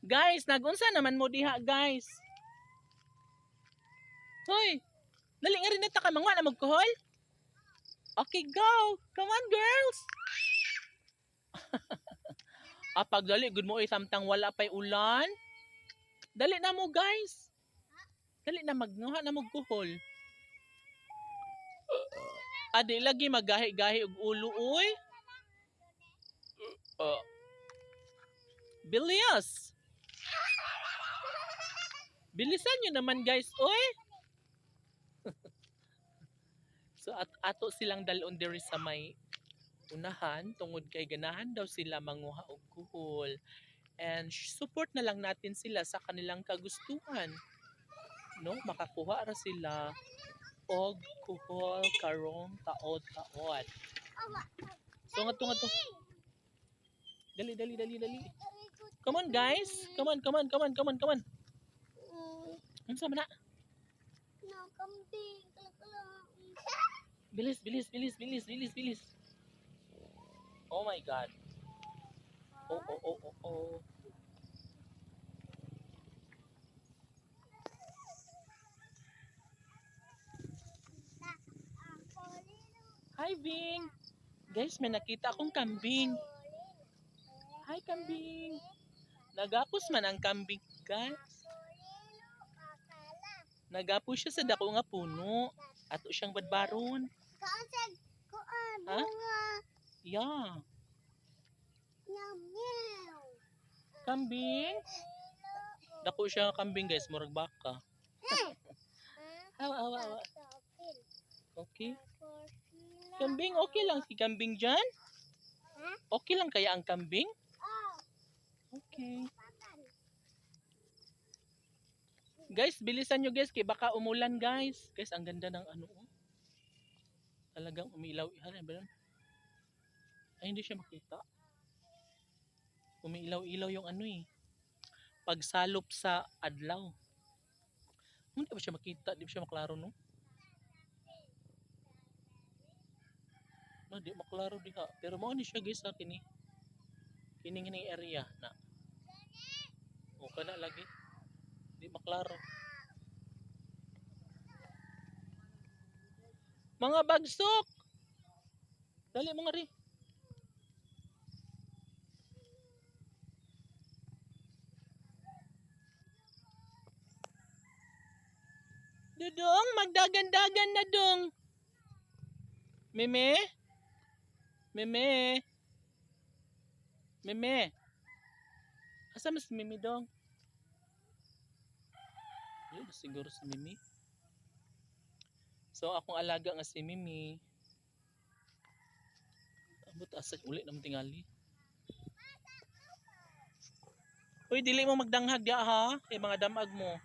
Guys, nagunsa naman mo diha, guys. Hoy, dali nga rin nata ka mga na magkuhol. Okay, go. Come on, girls. ah, pag dali, good mo eh, samtang wala pa'y ulan. Dali na mo, guys. Dali na magnuha na magkuhol. Adi, lagi magahi-gahi og ulo, uy. Uh, Bilias! Bilisan nyo naman guys, oy! so at ato silang dalon diri sa may unahan tungod kay ganahan daw sila manguha og kuhol. And support na lang natin sila sa kanilang kagustuhan. No, makakuha ra sila og kuhol karong taod-taod. So nga nga to. Dali, dali, dali, dali. Come on guys. Come on, come on, come on, come on, come on. Ano sa na? No, kambing. Kalakala. Bilis, bilis, bilis, bilis, bilis, bilis. Oh my God. Oh, oh, oh, oh, oh. Hi, Bing. Guys, may nakita akong kambing. Hi, kambing. Nagapos man ang kambing, guys. Nagapos siya sa dako nga puno. Ato siyang badbaron. Kaan sa kuan, bunga. Yeah. Kambing. Dako siya nga kambing, guys. Murag baka. Hawa, hawa, hawa. Okay. Kambing, okay lang si kambing dyan? Okay lang kaya ang kambing? Oh, Okay. Guys, bilisan nyo guys, kay baka umulan guys. Guys, ang ganda ng ano. oh. Talagang umilaw. Ano? Ay, hindi siya makita. Umiilaw-ilaw yung ano eh. Pagsalop sa adlaw. Hindi ba siya makita? Di ba siya maklaro no? No, di maklaro di ka. Pero mo ni siya guys sa kini. Kining area na. O kana lagi. Di maklaro. Mga bagsok! Dali mga ri. Dudong, magdagan-dagan na dong. Meme? Meme? Meme? Asa mas Mimi dong? Yun, siguro si Mimi. So, akong alaga nga si Mimi. Abot asa uli naman tingali. Uy, dili mo magdanghag ya ha. Kay mga damag mo.